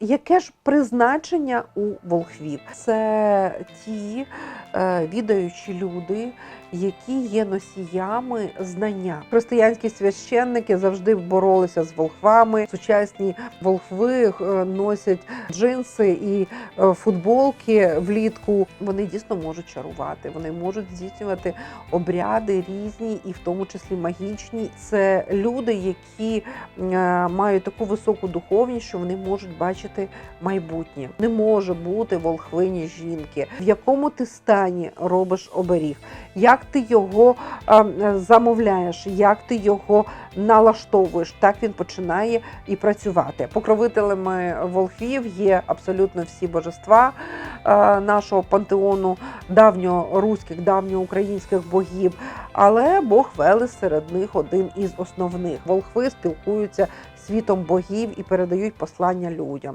Яке ж призначення у волхвів? Це ті відаючі люди, які є носіями знання. Християнські священники завжди боролися з волхвами. Сучасні волхви е, носять джинси і е, футболки влітку. Вони дійсно можуть чарувати, вони можуть здійснювати обряди різні, і в тому числі магічні. Це люди, які е, мають таку високу духовність, що вони можуть бачити майбутнє. Не може бути волхвині жінки. В якому ти стані робиш оберіг? Як ти його е, е, замовляєш, як ти його налаштовуєш? Так він починає і працювати. Покровителями волхвів є абсолютно всі божества е, нашого пантеону давньоруських, давньоукраїнських богів. Але Бог Велес серед них один із основних. Волхви спілкуються світом богів і передають послання людям.